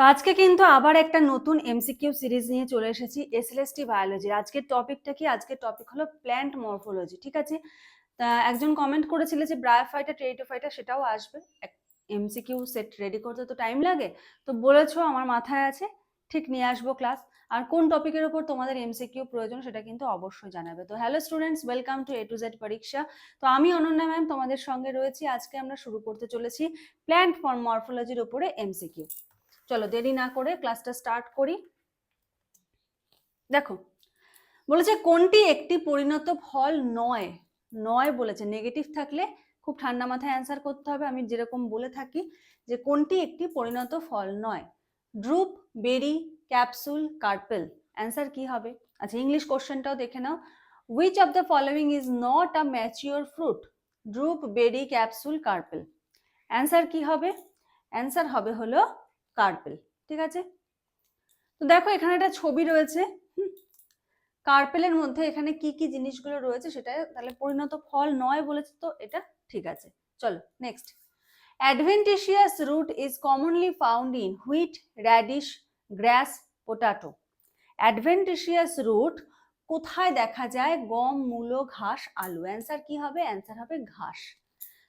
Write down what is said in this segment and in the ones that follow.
তো আজকে কিন্তু আবার একটা নতুন এমসিকিউ সিরিজ নিয়ে চলে এসেছি এসএলএসটি বায়োলজির আজকের টপিকটা কি? আজকের টপিক হলো প্ল্যান্ট মরফোলজি ঠিক আছে? তা একজন কমেন্ট করেছিল যে ব্রায়োফাইটা টেরিটোফাইটা সেটাও আসবে। এমসিকিউ সেট রেডি করতে তো টাইম লাগে। তো বলেছ, আমার মাথায় আছে, ঠিক নিয়ে আসব ক্লাস আর কোন টপিকের উপর তোমাদের এমসিকিউ প্রয়োজন সেটা কিন্তু অবশ্যই জানাবে। তো hello students welcome to A to Z পরীক্ষা। তো আমি অনন্যা ম্যাম তোমাদের সঙ্গে রয়েছি। আজকে আমরা শুরু করতে চলেছি প্ল্যান্ট মরফোলজির উপরে এমসিকিউ চলো দেরি না করে ক্লাসটা স্টার্ট করি। দেখো, বলেছে কোনটি একটি পরিণত ফল নয়? নয় বলেছে নেগেটিভ থাকলে খুব ঠান্ডা মাথায় অ্যান্সার করতে হবে। আমি যেরকম বলে থাকি যে কোনটি একটি পরিণত ফল নয়? Drupe berry capsule carpel answer কি হবে? আচ্ছা ইংলিশ কোশ্চেনটাও দেখে নাও। Which of the following is not a mature fruit drupe berry capsule carpel answer কি হবে? অ্যান্সার হবে হলো কার্পেল ঠিক আছে? তো দেখো, এখানে একটা ছবি রয়েছে কার্পেলের মধ্যে এখানে কি কি জিনিসগুলো রয়েছে সেটা তাহলে পরিণত ফল নয় বলেছে তো এটা ঠিক আছে। চলো next adventitious root is commonly found in wheat radish grass potato adventitious root কোথায় দেখা যায়? গম, মূলো, ঘাস, আলু। অ্যান্সার কি হবে? অ্যান্সার হবে ঘাস।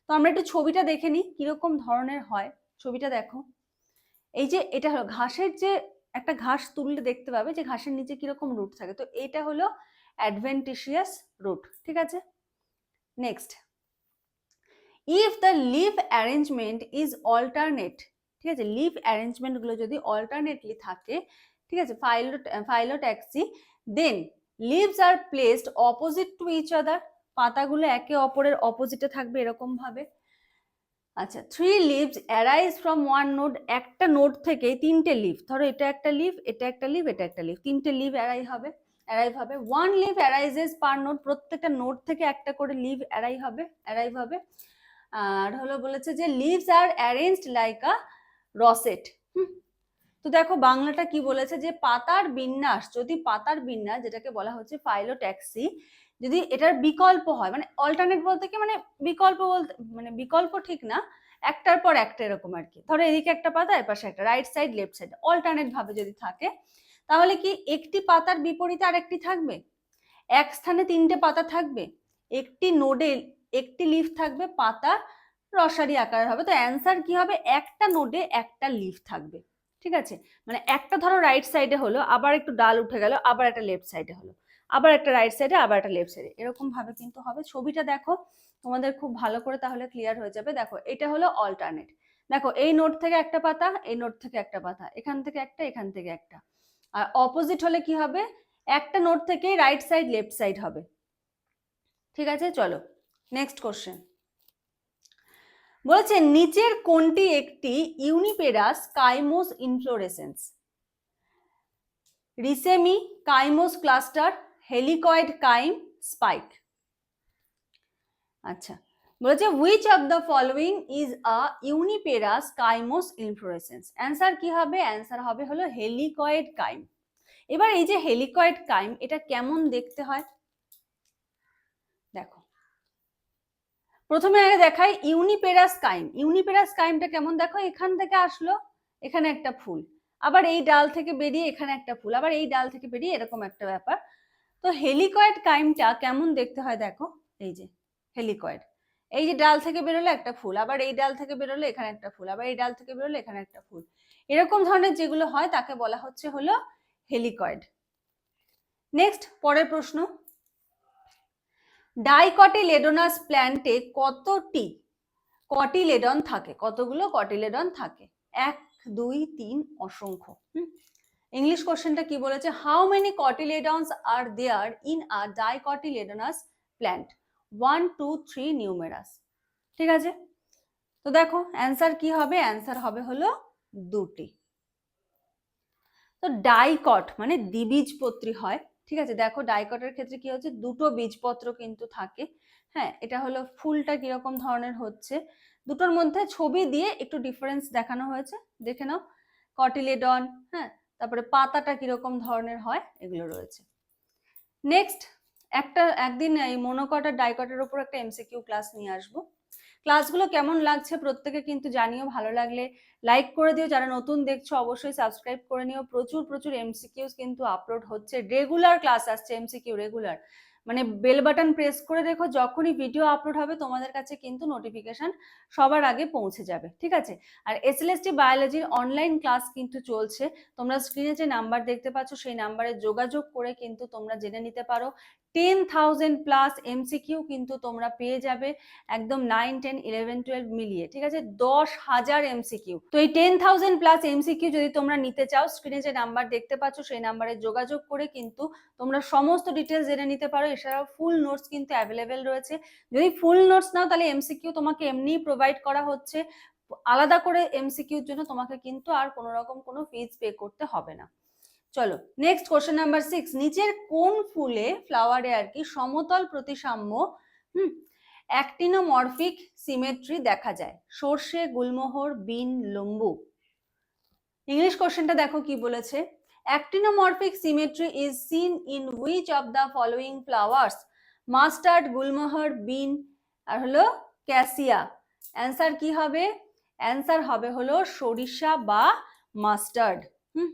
তো আমরা একটু ছবিটা দেখে নিই, কীরকম ধরনের হয়? ছবিটা দেখো। এই যে এটা হলো ঘাসের যে একটা ঘাস তুললে দেখতে পাবে যে ঘাসের নিচে কীরকম রুট থাকে। তো এটা হলো অ্যাডভেন্টিশিয়াস রুট ঠিক আছে? Next if the leaf arrangement is alternate ঠিক আছে? লিভ অ্যারেঞ্জমেন্টগুলো যদি অল্টারনেটলি থাকে, ঠিক আছে? Phyllo phyllotaxy then leaves are placed opposite to each other পাতাগুলো একে অপরের অপোজিটে থাকবে এরকম ভাবে। আচ্ছা three leaves arise from one node একটা নোড থেকে তিনটে লিভ ধরো এটা একটা লিভ এটা একটা লিভ এটা একটা লিভ তিনটে লিভ অ্যারাই হবে অ্যারাইভ হবে one leaf arises per node প্রত্যেকটা নোড থেকে একটা করে লিভ অ্যারাই হবে অ্যারাইভ হবে, আর হলো বলেছে যে leaves are arranged like a rosette তো দেখো বাংলাটা কি বলেছে যে পাতার বিন্যাস, যদি পাতার বিন্যাস যেটাকে বলা হচ্ছে ফাইলোট্যাক্সি যদি এটার বিকল্প হয় মানে অল্টারনেট বলতে কি মানে বিকল্প বলতে মানে বিকল্প ঠিক না, একটার পর একটা এরকম আর কি। ধরো এদিকে একটা পাতা এপাশে একটা right side left side alternate ভাবে যদি থাকে, তাহলে কি একটি পাতার বিপরীতে আর একটি থাকবে? এক স্থানে তিনটে পাতা থাকবে, একটি নোডে একটি লিফ থাকবে পাতা রসারি আকারের হবে, তো অ্যান্সার কি হবে? একটা নোডে একটা লিফ থাকবে। ঠিক আছে? মানে একটা ধরো রাইট সাইডে হলো, আবার একটু ডাল উঠে গেল, আবার একটা লেফট সাইডে হলো। আবার একটা রাইট সাইডে আবার একটা লেফট সাইডে এরকম ভাবে কিন্তু হবে। ছবিটা দেখো, তোমাদের খুব ভালো করে তাহলে ক্লিয়ার হয়ে যাবে। দেখো, এটা হলো অল্টারনেট দেখো, এই নোট থেকে একটা পাতা, এই নোট থেকে একটা পাতা। এখান থেকে একটা, এখান থেকে একটা। আর অপোজিট হলে কি হবে? একটা নোট থেকে রাইট সাইড লেফট সাইড হবে। ঠিক আছে? চলো নেক্সট কোশ্চেন বলছে, নিচের কোনটি একটি uniparous cymose inflorescence. Racemic cymose cluster, helicoid cyme, spike. আচ্ছা বলেছে which of the following is a uniparous cymose inflorescence? Answer কি হবে? অ্যান্সার হবে হলো, হেলিকয়েড কাইম। এবার এই যে হেলিকয়েড কাইম, এটা কেমন দেখতে হয়? দেখো প্রথমে আগে দেখাই ইউনিপেরাস কাইম। ইউনিপেরাস কাইমটা কেমন? দেখো, এখান থেকে আসলো, এখানে একটা ফুল। আবার এই ডাল থেকে বেরিয়ে এখানে একটা ফুল। আবার এই ডাল থেকে বেরিয়ে এরকম একটা ব্যাপার। তো হেলিকয়েড কাইমটা কেমন দেখতে হয় দেখো? এই যে, হেলিকয়েড। এই যে ডাল থেকে বেরোলো একটা ফুল। আবার এই ডাল থেকে বেরোলো এখানে একটা ফুল। আবার এই ডাল থেকে বেরোলো এখানে একটা ফুল। এরকম ধরনের যেগুলো হয়, তাকে বলা হচ্ছে হলো হেলিকয়েড। নেক্সট পরের প্রশ্ন। ডাইকটিলেডোনাস প্ল্যান্টে কতটি কটিলেডন থাকে? কতগুলো কটিলেডন থাকে? এক, দুই, তিন অসংখ্য। ইংলিশ কোশ্চেনটা কি বলেছে? How many cotyledons are there in a dicotyledonous plant one two three numerous ঠিক আছে? তো দেখো অ্যান্সার কি হবে? অ্যান্সার হবে হলো দুটি। তো ডাইকট মানে দ্বিবীজপত্রী হয়। ঠিক আছে? দেখো ডাইকটের ক্ষেত্রে কি হচ্ছে? দুটো বীজপত্র কিন্তু থাকে। হ্যাঁ এটা হলো ফুলটা কীরকম ধরনের হচ্ছে? দুটোর মধ্যে ছবি দিয়ে একটু ডিফারেন্স দেখানো হয়েছে। দেখে নাও। কটিলেডন হ্যাঁ তারপরে পাতাটা কীরকম ধরনের হয়? এগুলো রয়েছে। নেক্সট একটা, একদিন এই মনোকট ডাইকটের উপর একটা এমসিকিউ ক্লাস নিয়ে আসব। ক্লাসগুলো কেমন লাগছে প্রত্যেকে কিন্তু জানিও, ভালো লাগলে লাইক করে দিও। যারা নতুন দেখছ অবশ্যই সাবস্ক্রাইব করে নিও। প্রচুর প্রচুর এমসিকিউস কিন্তু আপলোড হচ্ছে। রেগুলার ক্লাস আসছে এমসিকিউ রেগুলার মানে বেল বাটন প্রেস করে রেখো যখনই ভিডিও আপলোড হবে তোমাদের কাছে কিন্তু নোটিফিকেশন সবার আগে পৌঁছে যাবে। ঠিক আছে? আর এসএলএসটি বায়োলজির অনলাইন ক্লাস কিন্তু চলছে। তোমরা স্ক্রিনে যে নাম্বার দেখতে পাচ্ছ, সেই নাম্বারে যোগাযোগ করে কিন্তু তোমরা জেনে নিতে পারো। টেন থাউজেন্ড প্লাস এমসিকিউ কিন্তু তোমরা পেয়ে যাবে একদম নাইন টেন ইলেভেন টুয়েলভ মিলিয়ে, ঠিক আছে? দশ হাজার এমসিকিউ তো এই টেন থাউজেন্ড প্লাস এমসিকিউ যদি তোমরা নিতে চাও স্ক্রিনে যে নাম্বার দেখতে পাচ্ছ, সেই নাম্বারে যোগাযোগ করে কিন্তু তোমরা সমস্ত ডিটেলস জেনে নিতে পারো। এছাড়াও ফুল নোটস কিন্তু অ্যাভেলেবেল রয়েছে। যদি ফুল নোটস নাও, তাহলে এমসিকিউ তোমাকে এমনিই প্রোভাইড করা হচ্ছে। আলাদা করে এমসিকিউর জন্য তোমাকে কিন্তু আর কোনো রকম কোনো ফিজ পে করতে হবে না। চলো নেক্সট কোশ্চেন নাম্বার সিক্স নিচের কোন ফুলে ফ্লাওয়ারে আর কি সমতল প্রতিসাম্য, হুম অ্যাক্টিনোমরফিক সিমেট্রি দেখা যায়? সর্ষে, গুলমোহর, বিন, লম্বু। ইংলিশ কোশ্চেনটা দেখো কি বলেছে? Actinomorphic symmetry is seen in which of the following flowers mustard gulmohar, bean, আর হলো ক্যাসিয়া অ্যান্সার কি হবে? অ্যান্সার হবে হলো সরিষা বা মাস্টার্ড হুম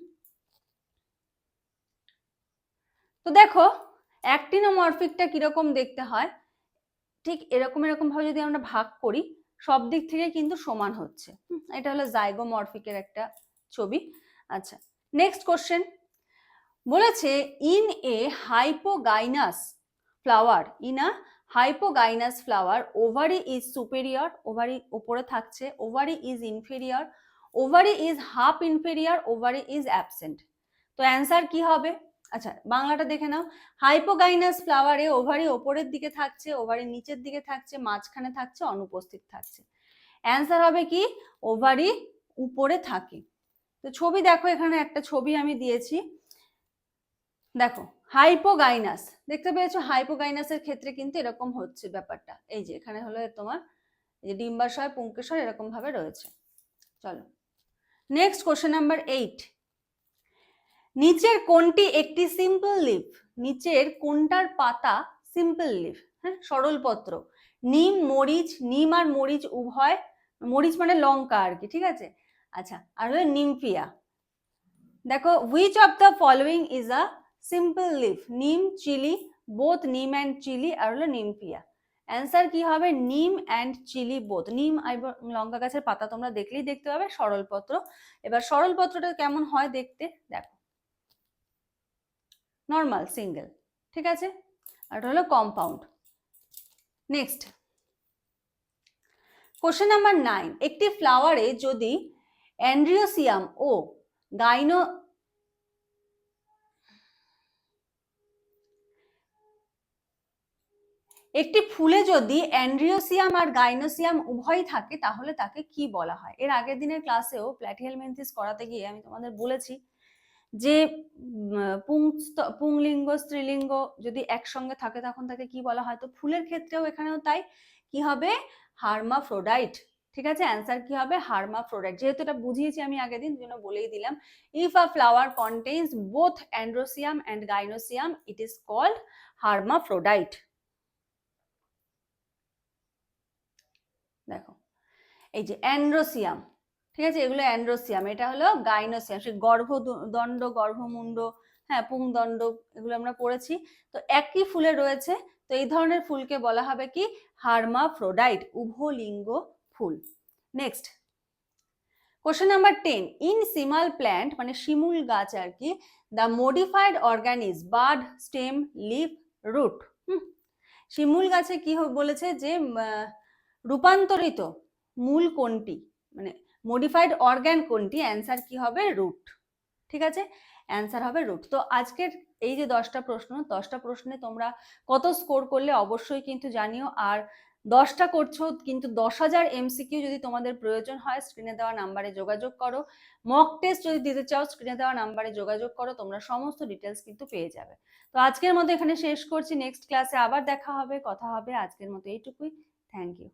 তো দেখো অ্যাক্টিনোমরফিকটা কীরকম দেখতে হয়? ঠিক এরকম এরকম ভাবে যদি আমরা ভাগ করি, সব দিক থেকে কিন্তু সমান হচ্ছে। এটা হলো জাইগোমরফিকের একটা ছবি। আচ্ছা নেক্সট কোশ্চেন বলেছে in a hypogynous flower in a hypogynous flower ovary is superior ovary উপরে থাকছে ovary is inferior ovary is half inferior ovary is absent তো অ্যান্সার কি হবে? আচ্ছা বাংলাটা দেখে নাও। হাইপোগাইনাস ফ্লাওয়ারে ওভারি ওপরের দিকে থাকছে ওভারি নিচের দিকে থাকছে, মাঝখানে থাকছে, অনুপস্থিত থাকছে। অ্যান্সার হবে কি? ওভারি উপরে থাকে। তো ছবি দেখো, এখানে একটা ছবি আমি দিয়েছি। দেখো হাইপোগাইনাস দেখতে পেয়েছ? হাইপোগাইনাসের ক্ষেত্রে কিন্তু এরকম হচ্ছে ব্যাপারটা। এই যে, এখানে হলো তোমার যে ডিম্বাশয় পুঙ্কেশয় এরকম ভাবে রয়েছে। চলো নেক্সট কোশ্চেন নাম্বার এইট নিচের কোনটি একটি সিম্পল লিফ নিচের কোনটার পাতা সিম্পল লিফ হ্যাঁ সরলপত্র। নিম, মরিচ, নিম আর মরিচ উভয়, মরিচ মানে লঙ্কা আর কি, ঠিক আছে? আচ্ছা আর হলো নিমফিয়া। দেখো which of the following is a simple leaf neem, chilli both neem and chilli, আর হলো নিমফিয়া। অ্যান্সার কি হবে? নিম অ্যান্ড চিলি বোথ নিম লঙ্কা গাছের পাতা তোমরা দেখলেই দেখতে পাবে, সরলপত্র। এবার সরলপত্রটা কেমন হয় দেখতে? দেখো। নর্মাল সিঙ্গেল ঠিক আছে? আর হলো compound next question number nine একটি ফ্লাওয়ারে যদি অ্যান্ড্রিওসিয়াম ও গাইনো একটি ফুলে যদি অ্যান্ড্রিওসিয়াম আর গাইনোসিয়াম উভয়ই থাকে, তাহলে তাকে কি বলা হয়? এর আগের দিনের ক্লাসেও প্ল্যাটিহেলমেন্থিস করাতে গিয়ে আমি তোমাদের বলেছি যে পুংলিঙ্গ, স্ত্রীলিঙ্গ যদি একসঙ্গে থাকে তখন তাকে কি বলা হয়? তো ফুলের ক্ষেত্রেও এখানেও তাই। কি হবে? হার্মাফ্রোডাইট। ঠিক আছে? অ্যান্সার কি হবে? হার্মাফ্রোডাইট। যেহেতু এটা বুঝিয়েছি আমি আগের দিন জন্য বলেই দিলাম। If a flower contains both androecium and gynoecium it is called hermaphrodite. দেখো। এই যে অ্যান্ড্রোসিয়াম ঠিক আছে? এগুলো অ্যান্ড্রোসিয়াম। এটা হলো গাইনোসিয়াম। সে গর্ভদণ্ড গর্ভমুণ্ড হ্যাঁ পুংদণ্ড এগুলো আমরা পড়েছি। তো একই ফুলে রয়েছে। তো এই ধরনের ফুলকে বলা হবে কি? হার্মাফ্রোডাইট, উভলিঙ্গ ফুল। Next question number ten in simal plant মানে শিমুল গাছ আর কি the modified organ is bud stem leaf root শিমুল গাছে কি বলেছে যে রূপান্তরিত মূল কোনটি? মানে মডিফাইড অর্গ্যান কোনটি? অ্যান্সার কি হবে? রুট ঠিক আছে? অ্যান্সার হবে রুট তো আজকের এই যে দশটা প্রশ্ন, দশটা প্রশ্নে তোমরা কত স্কোর করলে অবশ্যই কিন্তু জানিও। আর দশটা করছ কিন্তু দশ হাজার এমসিকিউ যদি তোমাদের প্রয়োজন হয় স্ক্রিনে দেওয়া নাম্বারে যোগাযোগ করো। মক টেস্ট যদি দিতে চাও স্ক্রিনে দেওয়া নাম্বারে যোগাযোগ করো, তোমরা সমস্ত ডিটেলস কিন্তু পেয়ে যাবে। তো আজকের মতো এখানে শেষ করছি। নেক্সট ক্লাসে আবার দেখা হবে, কথা হবে। আজকের মতো এইটুকুই। Thank you